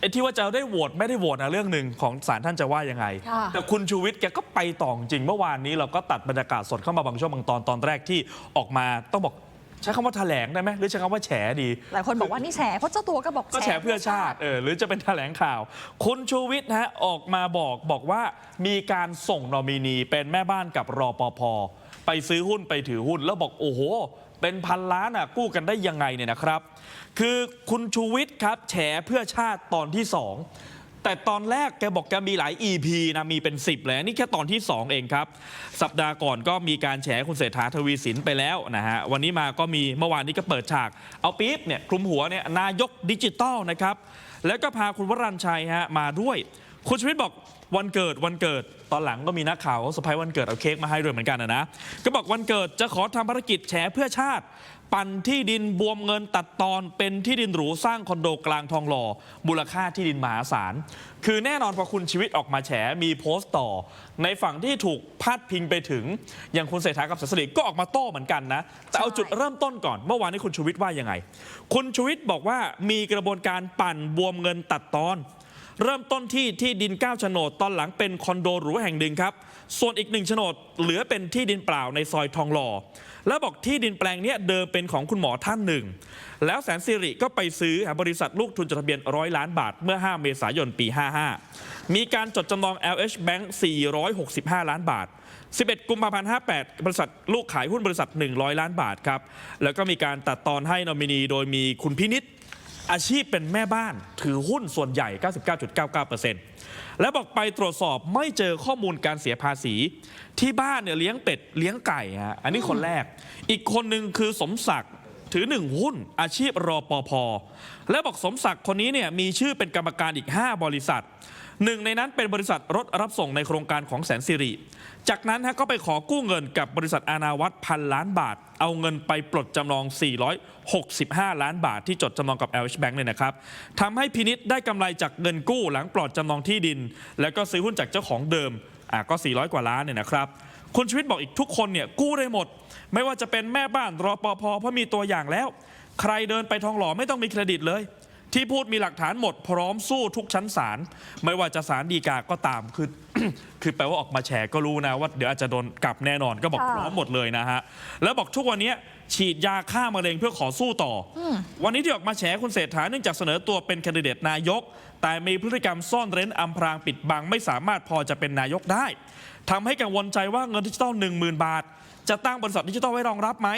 ไอ้ที่ว่าจะได้โหวตไม่ได้โหวตนะเรื่องหนึ่งของศาลท่านจะว่ายังไง ค่ะ แต่คุณชูวิทย์แกก็ไปต่อจริงเมื่อวานนี้เราก็ตัดบรรยากาศสดเข้ามาบางช่วงบางตอนตอนแรกที่ออกมาต้องบอกใช้คำว่าแถลงได้ไหมหรือใช้คำว่าแฉดี หลายคนบอกว่านี่แฉเพราะเจ้าตัวก็บอกก็แฉเพื่อชาติเออหรือจะเป็นแถลงข่าว คุณชูวิทย์นะฮะออกมาบอกบอกว่ามีการส่งนอมินีเป็นแม่บ้านกับรอปภไปซื้อหุ้นไปถือหุ้น แล้วบอกโอ้โห เป็นพันล้านอะกู้กันได้ยังไงเนี่ยนะครับ คือคุณชูวิทย์ครับแฉเพื่อชาติตอนที่ 2 แต่ตอนแรกแกบอกแกมีหลาย EP นะมีเป็น 10เลยนี่แค่ตอนที่ 2 เองครับ สัปดาห์ก่อนก็มีการแฉคุณเศรษฐาทวีสินไปแล้วนะฮะวันนี้มาก็มีเมื่อวานนี้ก็เปิดฉาก เอาปี๊บเนี่ยคลุมหัวเนี่ยนายกดิจิตอลนะครับแล้วก็พาคุณวรัญชัยฮะมาด้วย คุณชูวิทย์บอกวันเกิดวันเกิดตอนหลังก็มีนักข่าวเขาเซอร์ไพรส์วันเกิดเอาเค้กมาให้ด้วยเหมือนกันนะนะก็บอกวันเกิดจะขอทำภารกิจแฉเพื่อชาติ ปั่นที่ดินบวมเงินตัดตอนเป็นที่ดินหรูสร้างคอนโดกลางทองหล่อมูลค่าที่ดินมหาศาล คือแน่นอนพอคุณชีวิตออกมาแฉมีโพสต์ต่อ ในฝั่งที่ถูกพาดพิงไปถึง อย่างคุณเศรษฐากับเสรีก็ออกมาโต้เหมือนกันนะ แต่เอาจุดเริ่มต้นก่อน เมื่อวานนี้คุณชูวิทย์ว่ายังไง คุณชูวิทย์บอกว่ามีกระบวนการปั่นบวมเงินตัดตอน เริ่มต้นที่ที่ดิน 9 โฉนด ตอนหลังเป็นคอนโดหรูแห่งหนึ่งครับ ส่วนอีกหนึ่งโฉนดเหลือเป็นที่ดินเปล่าในซอยทองหล่อ แล้วบอกที่ดินแปลงนี้เดิมเป็นของคุณหมอท่านหนึ่ง แล้วแสนสิริก็ไปซื้อ บริษัทลูกทุนจดทะเบียนร้อยล้านบาทเมื่อ 5 เมษายนปี 55 มีการจดจำนอง LH Bank 465 ล้านบาท 11 กุมภาพันธ์ 58 บริษัทลูกขายหุ้นบริษัท 100 ล้านบาทครับ แล้วก็มีการตัดตอนให้นอมินีโดยมีคุณพินิษ อาชีพเป็นแม่บ้านถือหุ้นส่วนใหญ่ 99.99%และบอกไปตรวจสอบไม่เจอข้อมูลการเสียภาษี ที่บ้านเนี่ยเลี้ยงเป็ดเลี้ยงไก่ฮะอันนี้คนแรก อีกคนหนึ่งคือสมศักดิ์ ถือหนึ่งหุ้น อาชีพรอปภและบอกสมศักดิ์คนนี้เนี่ยมีชื่อเป็นกรรมการอีก 5 บริษัทหนึ่งในนั้นเป็นบริษัทรถรับส่งในโครงการของแสนสิริ จากนั้นฮะก็ไปขอกู้เงินกับบริษัทอาณาวัตรพันล้านบาท เอาเงินไปปลดจำนอง 465 ล้านบาทที่จดจำนองกับ LH Bank เนี่ยนะครับทำให้พินิษได้กำไรจากเงินกู้หลังปลดจำนองที่ดิน แล้วก็ซื้อหุ้นจากเจ้าของเดิมอะก็ 400 กว่าล้านเนี่ยนะครับ คุณชีวิตบอกอีกทุกคนเนี่ยกู้ได้หมด ไม่ว่าจะเป็นแม่บ้านรอปภเพราะมีตัวอย่างแล้ว ใครเดินไปทองหล่อไม่ต้องมีเครดิตเลย ที่พูดมีหลักฐานหมดพร้อมสู้ทุกชั้นศาลไม่ว่าจะศาลฎีกาก็ตามคือ คือแปลว่าออกมาแฉก็รู้นะว่าเดี๋ยวอาจจะโดนกลับแน่นอนก็บอกค่ะพร้อมหมดเลยนะฮะแล้วบอกทุกวันนี้ ฉีดยาฆ่ามะเร็งเพื่อขอสู้ต่ออวันนี้ที่ออกมาแฉคุณเศรษฐาเนื่องจากเสนอตัวเป็นแคนดิเดตนายก แต่มีพฤติกรรมซ่อนเร้นอำพรางปิดบังไม่สามารถพอจะเป็นนายกได้ทำให้กังวลใจว่าเงินดิจิตอล1 0,000 บาท จะตั้งบริษัทดิจิตอลไว้รองรับไหม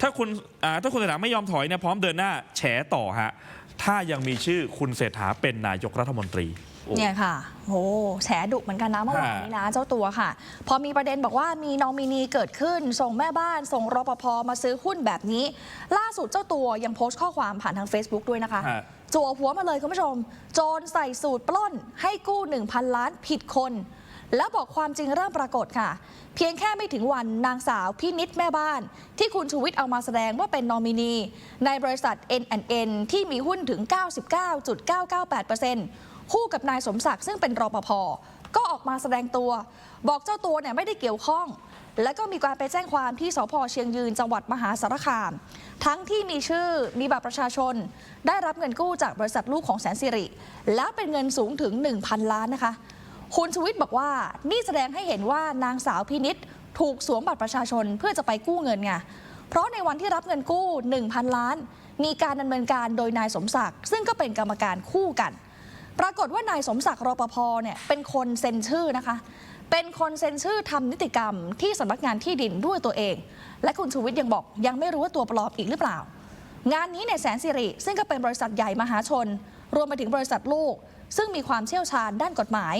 ถ้าคุณอ่าถ้าคุณเศรษฐาไม่ยอมถอยเนี่ยพร้อมเดินหน้าแฉต่อฮะถ้ายังมีชื่อคุณเศรษฐาเป็นนายกรัฐมนตรีโอ้ เนี่ยค่ะโหแฉดุเหมือนกันนะเมื่อวานนี้นะ เจ้าตัวค่ะ พอมีประเด็นบอกว่ามีนอมินีเกิดขึ้น ส่งแม่บ้าน ส่งรปภมาซื้อหุ้นแบบนี้ ล่าสุดเจ้าตัวยังโพสต์ข้อความผ่านทาง Facebook ด้วยนะคะฮะจั่วหัวมาเลยคุณผู้ชม โจรใส่สูตรปล้น ให้กู้ 1,000 ล้านผิดคน แล้วบอกความจริงเริ่มปรากฏค่ะ เพียงแค่ไม่ถึงวันนางสาวพี่นิดแม่บ้าน ที่คุณชูวิทย์เอามาแสดงว่าเป็นนอมินี ในบริษัท N&N ที่มีหุ้นถึง 99.998% คู่กับนายสมศักดิ์ซึ่งเป็นรปภก็ออกมาแสดงตัว บอกเจ้าตัวเนี่ยไม่ได้เกี่ยวข้อง แล้วก็มีการไปแจ้งความที่สพเชียงยืนจังหวัดมหาสารคาม ทั้งที่มีชื่อมีบัตรประชาชน ได้รับเงินกู้จากบริษัทลูกของแสนสิริ แล้วเป็นเงินสูงถึง 1,000 ล้านนะคะ คุณชวิตบอกว่านี่แสดงให้เห็นว่านางสาวพินิษถูกสวมบัตรประชาชนเพื่อจะไปกู้เงินไงเพราะในวันที่รับเงินกู้ 1,000 ล้าน มีการดำเนินการโดยนายสมศักดิ์ซึ่งก็เป็นกรรมการคู่กัน ปรากฏว่านายสมศักดิ์รปภเนี่ยเป็นคนเซ็นชื่อนะคะ เป็นคนเซ็นชื่อทำนิติกรรมที่สำนักงานที่ดินด้วยตัวเอง และคุณชูวิทย์ยังบอกยังไม่รู้ว่าตัวปลอมอีกหรือเปล่า งานนี้เนี่ยแสนสิริ ซึ่งก็เป็นบริษัทใหญ่มหาชน รวมไปถึงบริษัทลูก ซึ่งมีความเชี่ยวชาญด้านกฎหมาย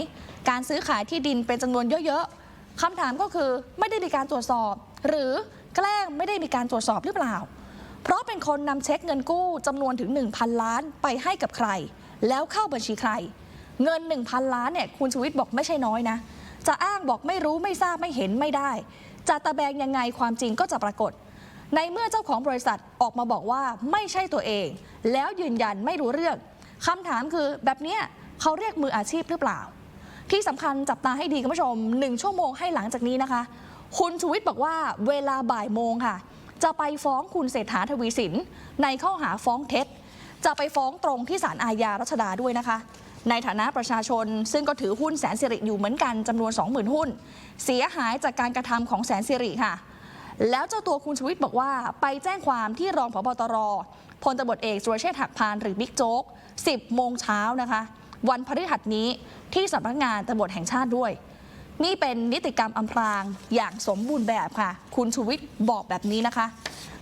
การซื้อขายที่ดินเป็นจำนวนเยอะๆคำถามก็คือไม่ได้มีการตรวจสอบ หรือแกล้งไม่ได้มีการตรวจสอบหรือเปล่า เพราะเป็นคนนำเช็คเงินกู้จำนวนถึง 1,000 ล้านไปให้กับใคร แล้วเข้าบัญชีใคร เงิน 1,000 ล้านเนี่ยคุณชูวิทย์บอกไม่ใช่น้อยนะ จะอ้างบอกไม่รู้ไม่ทราบไม่เห็นไม่ได้ จะตะแบงยังไงความจริงก็จะปรากฏ ในเมื่อเจ้าของบริษัทออกมาบอกว่าไม่ใช่ตัวเอง แล้วยืนยันไม่รู้เรื่องคำถามคือแบบเนี้ยเขาเรียกมืออาชีพหรือเปล่า ที่สำคัญจับตาให้ดีคุณผู้ชมหนึ่งชั่วโมงให้หลังจากนี้นะคะ คุณชูวิทย์บอกว่าเวลาบ่ายโมงค่ะ จะไปฟ้องคุณเศรษฐาทวีสินในข้อหาฟ้องเท็จ จะไปฟ้องตรงที่ศาลอาญารัชดาด้วยนะคะ ในฐานะประชาชนซึ่งก็ถือหุ้นแสนสิริอยู่เหมือนกันจำนวน 20,000 หุ้น เสียหายจากการกระทำของแสนสิริค่ะ แล้วเจ้าตัวคุณชวิทย์บอกว่าไปแจ้งความที่รองผบตรพลตบเอกสุรเชษฐ์หักพานหรือบิ๊กโจ๊ก 10 โมงเช้านะคะ วันพฤหัสนี้ที่สำนักงานตำรวจแห่งชาติด้วย นี่เป็นนิติกรรมอำพรางอย่างสมบูรณ์แบบค่ะ คุณชูวิทย์บอกแบบนี้นะคะ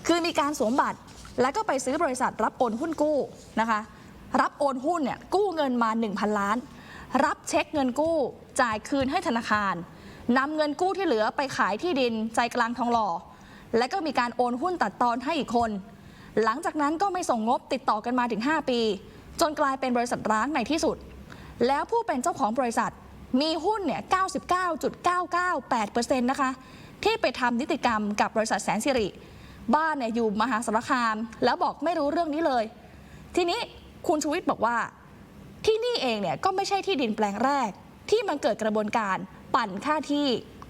คือมีการสวมบัตร แล้วก็ไปซื้อบริษัทรับโอนหุ้นกู้นะคะ รับโอนหุ้นเนี่ยกู้เงินมา 1,000 ล้าน รับเช็คเงินกู้จ่ายคืนให้ธนาคารนำเงินกู้ที่เหลือไปขายที่ดินใจกลางทองหล่อ และก็มีการโอนหุ้นตัดตอนให้อีกคน หลังจากนั้นก็ไม่ส่งงบติดต่อกันมาถึง 5 ปี จนกลายเป็นบริษัทร้างในที่สุด แล้วผู้เป็นเจ้าของบริษัทมีหุ้นเนี่ย 99.998%นะคะ ที่ไปทำนิติกรรมกับบริษัทแสนสิริ บ้านเนี่ยอยู่มหาสารคาม แล้วบอกไม่รู้เรื่องนี้เลย ทีนี้คุณชูวิทย์บอกว่า ที่นี่เองเนี่ยก็ไม่ใช่ที่ดินแปลงแรก ที่มันเกิดกระบวนการปั่นค่าที่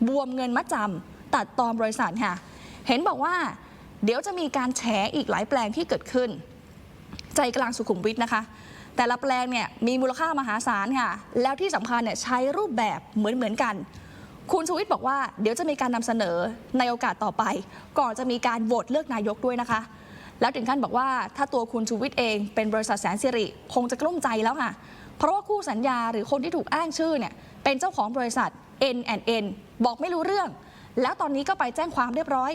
บวมเงินมัดจำตัดตอนบริษัทค่ะ เห็นบอกว่า เดี๋ยวจะมีการแฉอีกหลายแปลงที่เกิดขึ้น ใจกลางสุขุมวิทนะคะ แต่ละแปลงเนี่ยมีมูลค่ามหาศาลค่ะ แล้วที่สำคัญเนี่ยใช้รูปแบบเหมือนเหมือนๆกัน คุณชูวิทย์บอกว่าเดี๋ยวจะมีการนำเสนอในโอกาสต่อไป ก่อนจะมีการโหวตเลือกนายกด้วยนะคะ แล้วถึงขั้นบอกว่าถ้าตัวคุณชูวิทย์เองเป็นบริษัทแสนสิริคงจะกลุ้มใจแล้วค่ะ เพราะว่าคู่สัญญาหรือคนที่ถูกอ้างชื่อเนี่ยเป็นเจ้าของบริษัท N&N บอกไม่รู้เรื่อง แล้วตอนนี้ก็ไปแจ้งความเรียบร้อย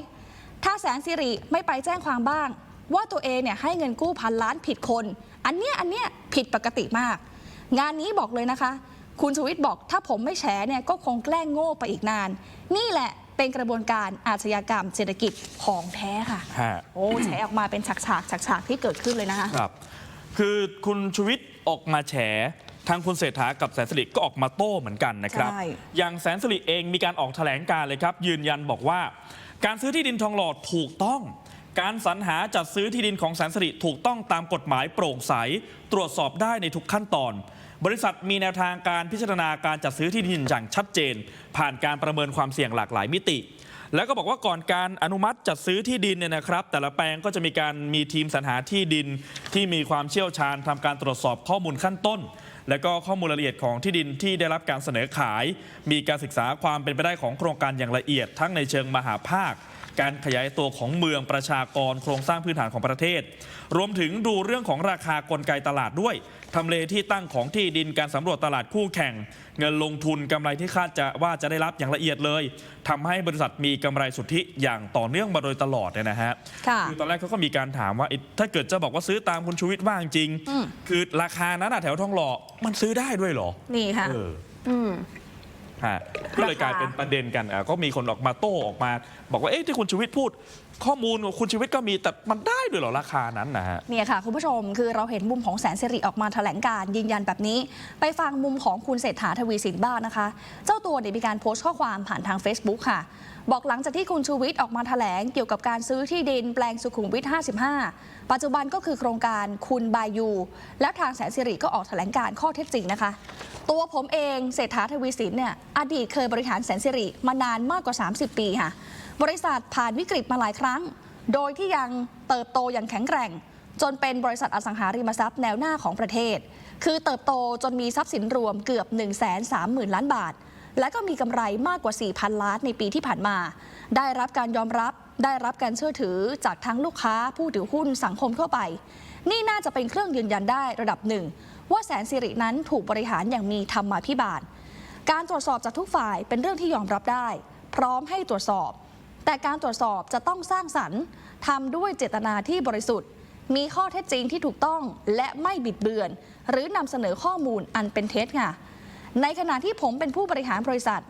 ถ้าแสนสิริไม่ไปแจ้งความบ้าง ว่าตัวเองเนี่ยให้เงินกู้พันล้านผิดคน อันเนี้ยอันเนี้ยผิดปกติมาก งานนี้บอกเลยนะคะ คุณชูวิทย์บอกถ้าผมไม่แฉเนี่ยก็คงแกล้งโง่ไปอีกนาน นี่แหละเป็นกระบวนการอาชญากรรมเศรษฐกิจของแท้ค่ะ ฮะ โอ้แฉออกมาเป็นฉากฉากฉากฉากๆที่เกิดขึ้นเลยนะคะ ครับ คือคุณชูวิทย์ออกมาแฉ ทางคุณเศรษฐากับแสนสิริก็ออกมาโต้เหมือนกันนะครับ ใช่ อย่างแสนสิริเองมีการออกแถลงการณ์เลยครับ ยืนยันบอกว่า การซื้อที่ดินทองหล่อถูกต้อง การสรรหาจัดซื้อที่ดินของแสนสิริถูกต้องตามกฎหมายโปร่งใส ตรวจสอบได้ในทุกขั้นตอน บริษัทมีแนวทางการพิจารณาการจัดซื้อที่ดินอย่างชัดเจน ผ่านการประเมินความเสี่ยงหลากหลายมิติ แล้วก็บอกว่าก่อนการอนุมัติจัดซื้อที่ดินเนี่ยนะครับ แต่ละแปลงก็จะมีการมีทีมสรรหาที่ดิน ที่มีความเชี่ยวชาญทำการตรวจสอบข้อมูลขั้นต้น และก็ข้อมูลรายละเอียดของที่ดินที่ได้รับการเสนอขาย มีการศึกษาความเป็นไปได้ของโครงการอย่างละเอียด ทั้งในเชิงมหาภาค การขยายตัวของเมืองประชากรโครงสร้างพื้นฐานของประเทศ รวมถึงดูเรื่องของราคากลไกตลาดด้วยทำเลที่ตั้งของที่ดินการสำรวจตลาดคู่แข่ง เงินลงทุนกำไรที่คาดจะว่าจะได้รับอย่างละเอียดเลยทำให้บริษัทมีกำไรสุทธิอย่างต่อเนื่องมาโดยตลอดเนี่ยนะฮะค่ะอตอนแรกเขาก็มีการถามว่าเอ๊ะถ้าเกิดจะบอกว่าซื้อตามคุณชูวิทย์ว่าจริงอืมคือราคานั้นอะแถวทองหล่อมันซื้อได้ด้วยเหรอ นี่ค่ะเอออืม ฮะก็เลยกลายเป็นประเด็นกันอะก็มีคนออกมาโต้ออกมา บอกว่าเอ๊ะที่คุณชูวิทย์พูด ข้อมูลของคุณชูวิทย์ก็มีแต่มันได้ด้วยเหรอราคานั้นนะฮะ เนี่ยค่ะ คุณผู้ชมคือเราเห็นมุมของแสนสิริออกมาแถลงการยืนยันแบบนี้ ไปฟังมุมของคุณเศรษฐาทวีสินบ้างนะคะ เจ้าตัวเนี่ยมีการโพสต์ข้อความผ่านทาง Facebook ค่ะบอกหลังจากที่คุณชูวิทย์ออกมาแถลงเกี่ยวกับการซื้อที่ดินแปลงสุขุมวิท 55 ปัจจุบันก็คือโครงการคุณบายู แล้วทางแสนสิริก็ออกแถลงการข้อเท็จจริงนะคะ ตัวผมเองเศรษฐาทวีสินเนี่ยอดีตเคยบริหารแสนสิริมานานมากกว่า 30 ปีค่ะ บริษัทผ่านวิกฤตมาหลายครั้ง โดยที่ยังเติบโตอย่างแข็งแกร่ง จนเป็นบริษัทอสังหาริมทรัพย์แนวหน้าของประเทศ คือเติบโตจนมีทรัพย์สินรวมเกือบ 1 3 0 0 0 0 ล้านบาท และก็มีกำไรมากกว่า 4,000 ล้านในปีที่ผ่านมา ได้รับการยอมรับได้รับการเชื่อถือจากทั้งลูกค้าผู้ถือหุ้นสังคมทั่วไป นี่น่าจะเป็นเครื่องยืนยันได้ระดับหนึ่ง ว่าแสนสิรินั้นถูกบริหารอย่างมีธรรมาภิบาล การตรวจสอบจากทุกฝ่ายเป็นเรื่องที่ยอมรับได้ พร้อมให้ตรวจสอบ แต่การตรวจสอบจะต้องสร้างสรรค์ทำด้วยเจตนาที่บริสุทธิ์ มีข้อเท็จจริงที่ถูกต้องและไม่บิดเบือน หรือนำเสนอข้อมูลอันเป็นเท็จค่ะ ในขณะที่ผมเป็นผู้บริหารบริษัท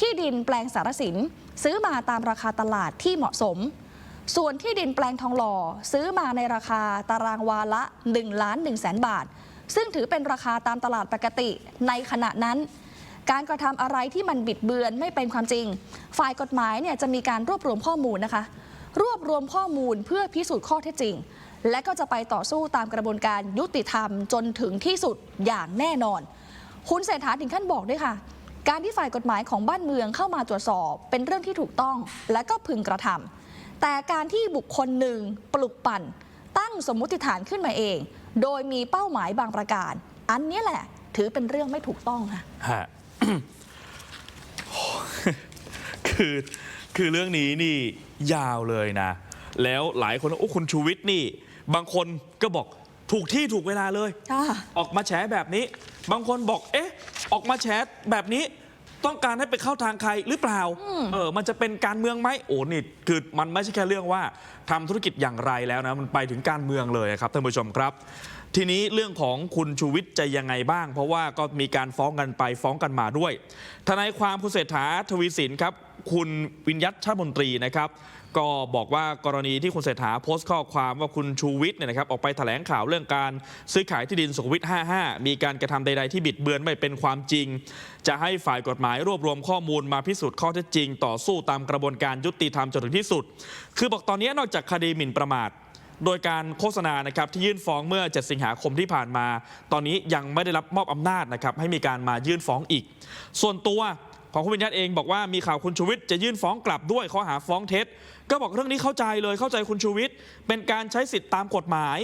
ที่ดินแปลงสารสิน ซื้อมาตามราคาตลาดที่เหมาะสม ส่วนที่ดินแปลงทองหล่อ ซื้อมาในราคาตารางวาละ1ล้าน1แสนบาท ซึ่งถือเป็นราคาตามตลาดปกติในขณะนั้นการกระทำอะไรที่มันบิดเบือนไม่เป็นความจริง ฝ่ายกฎหมายเนี่ยจะมีการรวบรวมข้อมูลนะคะ รวบรวมข้อมูลเพื่อพิสูจน์ข้อเท็จจริง และก็จะไปต่อสู้ตามกระบวนการยุติธรรมจนถึงที่สุดอย่างแน่นอน คุณเศรษฐาถึงขั้นบอกด้วยค่ะ การที่ฝ่ายกฎหมายของบ้านเมืองเข้ามาตรวจสอบ เป็นเรื่องที่ถูกต้องและก็พึงกระทำแต่การที่บุคคลหนึ่งปลุกปั่น ตั้งสมมุติฐานขึ้นมาเอง โดยมีเป้าหมายบางประการ อันนี้แหละ ถือเป็นเรื่องไม่ถูกต้องค่ะฮะคือคือเรื่องนี้นี่ยาวเลยนะ แล้วหลายคนโอ้คุณชูวิทย์นี่ บางคนก็บอก ถูกที่ถูกเวลาเลย ค่ะ ออกมาแฉแบบนี้ บางคนบอกเอ๊ะ ออกมาแฉแบบนี้ ต้องการให้ไปเข้าทางใครหรือเปล่า เออ มันจะเป็นการเมืองไหมโอ้นี่คือมันไม่ใช่แค่เรื่องว่าทำธุรกิจอย่างไรแล้วนะ มันไปถึงการเมืองเลยครับท่านผู้ชมครับ ทีนี้เรื่องของคุณชูวิทย์จะยังไงบ้าง เพราะว่าก็มีการฟ้องกันไปฟ้องกันมาด้วย ทนายความคุณเศรษฐาทวีสินครับ คุณวิญยัตชาติมนตรีนะครับ ก็บอกว่ากรณีที่คุณเศรษฐาโพสต์ข้อความว่าคุณชูวิทย์เนี่ยนะครับออกไปแถลงข่าวเรื่องการซื้อขายที่ดินสุขวิท 55 มีการกระทำใด ๆ ที่บิดเบือนไม่เป็นความจริง จะให้ฝ่ายกฎหมายรวบรวมข้อมูลมาพิสูจน์ข้อเท็จจริง ต่อสู้ตามกระบวนการยุติธรรมจนถึงที่สุด คือบอกตอนนี้นอกจากคดีหมิ่นประมาทโดยการโฆษณานะครับที่ยื่นฟ้องเมื่อ 7 สิงหาคมที่ผ่านมา ตอนนี้ยังไม่ได้รับมอบอำนาจนะครับให้มีการมายื่นฟ้องอีก ส่วนตัว ของคุณวิญญาตเองบอกว่ามีข่าวคุณชูวิทย์จะยื่นฟ้องกลับด้วยข้อหาฟ้องเท็จ ก็บอกเรื่องนี้เข้าใจเลยเข้าใจคุณชูวิทย์เป็นการใช้สิทธิ์ตามกฎหมาย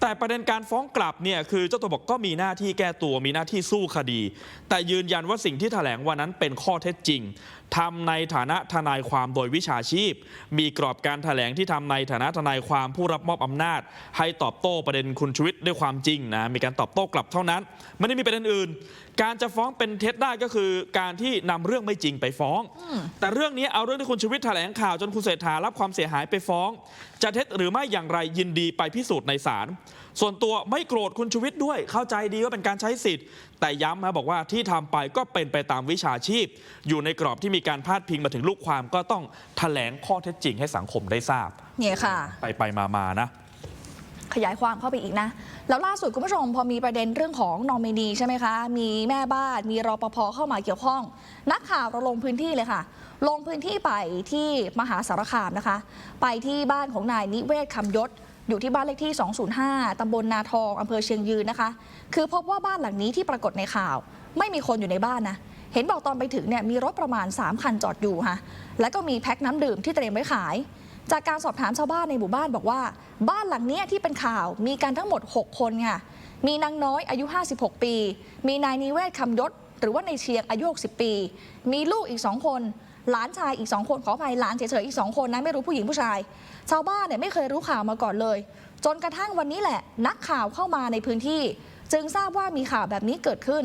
แต่ประเด็นการฟ้องกลับเนี่ยคือเจ้าตัวบอกก็มีหน้าที่แก้ตัวมีหน้าที่สู้คดี แต่ยืนยันว่าสิ่งที่แถลงวันนั้นเป็นข้อเท็จจริงทำในฐานะทนายความโดยวิชาชีพ มีกรอบการแถลงที่ทำในฐานะทนายความผู้รับมอบอำนาจ ให้ตอบโต้ประเด็นคุณชูวิทย์ด้วยความจริงนะมีการตอบโต้กลับเท่านั้น ไม่ได้มีประเด็นอื่น การจะฟ้องเป็นเท็จได้ก็คือ การที่นำเรื่องไม่จริงไปฟ้อง แต่เรื่องนี้เอาเรื่องที่คุณชูวิทย์แถลงข่าวจนคุณเศรษฐารับความเสียหายไปฟ้อง จะเท็จหรือไม่อย่างไรยินดีไปพิสูจน์ในศาลส่วนตัวไม่โกรธคุณชูวิทย์ด้วยเข้าใจดีว่าเป็นการใช้สิทธิ์แต่ย้ำนะบอกว่าที่ทำไปก็เป็นไปตามวิชาชีพ อยู่ในกรอบที่มีการพาดพิงมาถึงลูกความก็ต้องแถลงข้อเท็จจริงให้สังคมได้ทราบเนี่ยค่ะ ไปไปมามานะ ขยายความเข้าไปอีกนะ แล้วล่าสุดคุณผู้ชมพอมีประเด็นเรื่องของนอมินีใช่ไหมคะ มีแม่บ้านมีรปภเข้ามาเกี่ยวข้อง นักข่าวเราลงพื้นที่เลยค่ะ ลงพื้นที่ไปที่มหาสารคามนะคะ ไปที่บ้านของนายนิเวศคำยศอยู่ที่บ้านเลขที่ 205 ตำบลนาทอง อำเภอเชียงยืนนะคะ คือพบว่าบ้านหลังนี้ที่ปรากฏในข่าว ไม่มีคนอยู่ในบ้านนะเห็นบอกตอนไปถึงเนี่ยมีรถประมาณ 3 คันจอดอยู่ค่ะแล้วก็มีแพ็คน้ำดื่มที่เตรียมไว้ขาย จากการสอบถามชาวบ้านในหมู่บ้านบอกว่า บ้านหลังเนี้ยที่เป็นข่าวมีกันทั้งหมด 6 คนค่ะมีนางน้อยอายุ 56 ปี มีนายนิเวศคำยศหรือว่าในเชียงอายุ 60 ปี มีลูกอีก2คน หลานชายอีก2คนขออภัยหลานเฉยๆอีก2คนนะไม่รู้ผู้หญิงผู้ชาย ชาวบ้านเนี่ยไม่เคยรู้ข่าวมาก่อนเลย จนกระทั่งวันนี้แหละ นักข่าวเข้ามาในพื้นที่ จึงทราบว่ามีข่าวแบบนี้เกิดขึ้น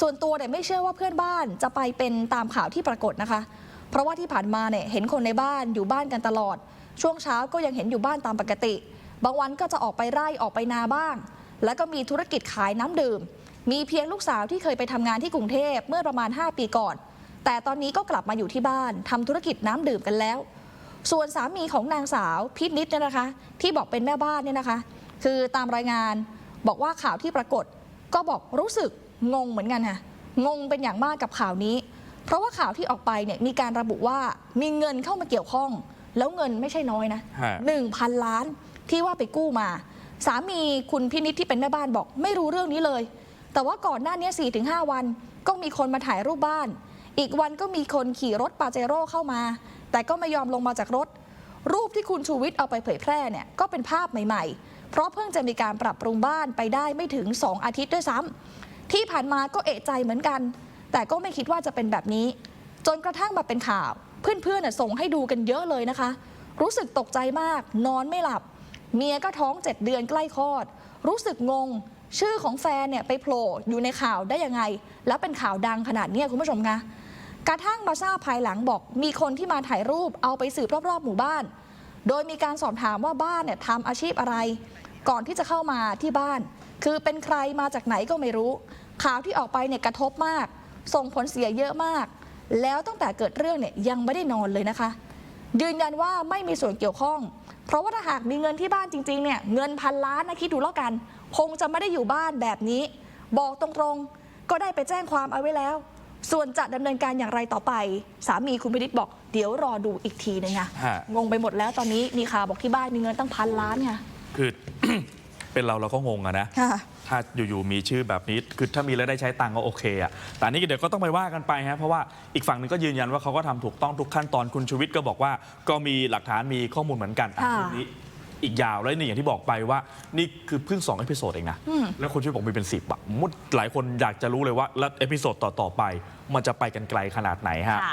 ส่วนตัวเนี่ยไม่เชื่อว่าเพื่อนบ้านจะไปเป็นตามข่าวที่ปรากฏนะคะ เพราะว่าที่ผ่านมาเนี่ยเห็นคนในบ้านอยู่บ้านกันตลอด ช่วงเช้าก็ยังเห็นอยู่บ้านตามปกติ บางวันก็จะออกไปไร่ออกไปนาบ้าง แล้วก็มีธุรกิจขายน้ำดื่ม มีเพียงลูกสาวที่เคยไปทำงานที่กรุงเทพเมื่อประมาณ 5 ปีก่อน แต่ตอนนี้ก็กลับมาอยู่ที่บ้านทำธุรกิจน้ำดื่มกันแล้ว ส่วนสามีของนางสาวพินิดเนี่ยนะคะ ที่บอกเป็นแม่บ้านเนี่ยนะคะ คือตามรายงาน บอกว่าข่าวที่ปรากฏก็บอกรู้สึกงงเหมือนกันค่ะงงเป็นอย่างมากกับข่าวนี้ เพราะว่าข่าวที่ออกไปเนี่ยมีการระบุว่ามีเงินเข้ามาเกี่ยวข้อง แล้วเงินไม่ใช่น้อยนะฮะหนึ่งพันล้านที่ว่าไปกู้มา สามีคุณพินิษที่เป็นแม่บ้านบอก ไม่รู้เรื่องนี้เลย แต่ว่าก่อนหน้านี้4-5ถึงวัน ก็มีคนมาถ่ายรูปบ้าน อีกวันก็มีคนขี่รถปาเจโร่เข้ามา แต่ก็ไม่ยอมลงมาจากรถ รูปที่คุณชูวิทย์เอาไปเผยแพร่เนี่ยก็เป็นภาพใหม่ๆ เพราะเพิ่งจะมีการปรับปรุงบ้านไปได้ไม่ถึง 2 อาทิตย์ด้วยซ้ำที่ผ่านมาก็เอะใจเหมือนกัน แต่ก็ไม่คิดว่าจะเป็นแบบนี้ จนกระทั่งมาเป็นข่าว เพื่อนๆส่งให้ดูกันเยอะเลยนะคะ รู้สึกตกใจมาก นอนไม่หลับ เมียก็ท้องเจ็ดเดือนใกล้คลอด รู้สึกงง ชื่อของแฟนเนี่ยไปโผล่อยู่ในข่าวได้ยังไง แล้วเป็นข่าวดังขนาดนี้คุณผู้ชมคะ กระทั่งมาทราบภายหลังบอก มีคนที่มาถ่ายรูปเอาไปสืบรอบๆหมู่บ้าน โดยมีการสอบถามว่าบ้านเนี่ยทำอาชีพอะไร ก่อนที่จะเข้ามาที่บ้าน คือเป็นใครมาจากไหนก็ไม่รู้ ข่าวที่ออกไปเนี่ยกระทบมาก ส่งผลเสียเยอะมาก แล้วตั้งแต่เกิดเรื่องเนี่ยยังไม่ได้นอนเลยนะคะ ยืนยันว่าไม่มีส่วนเกี่ยวข้อง เพราะว่าถ้าหากมีเงินที่บ้านจริงๆเนี่ยเงินพันล้านนะคิดดูแล้วกัน คงจะไม่ได้อยู่บ้านแบบนี้ บอกตรงๆ ก็ได้ไปแจ้งความเอาไว้แล้ว ส่วนจะดำเนินการอย่างไรต่อไป สามีคุณพินิษบอกเดี๋ยวรอดูอีกทีนึงค่ะฮะงงไปหมดแล้วตอนนี้มีข่าวบอกที่บ้านมีเงินตั้งพันล้านค่ะคือเป็นเราเราก็งงอะนะค่ะถ้าอยู่ๆมีชื่อแบบนี้ คือถ้ามีแล้วได้ใช้ตังค์ก็โอเคอะแต่อันนี้เดี๋ยวก็ต้องไปว่ากันไปฮะ เพราะว่าอีกฝั่งหนึ่งก็ยืนยันว่าเขาก็ทำถูกต้องทุกขั้นตอนคุณชูวิทย์ก็บอกว่า ก็มีหลักฐานมีข้อมูลเหมือนกันอะค่ะเรื่องนี้ อีกยาวแล้วนี่อย่างที่บอกไปว่า นี่คือเพิ่ง2เอพิโซดเองนะ แล้วคุณช่วยบอกมีเป็น 10อะมุดหลายคนอยากจะรู้เลยว่า แล้วเอพิโซดต่อ ๆ ไป มันจะไปกันไกลขนาดไหนฮะ ค่ะ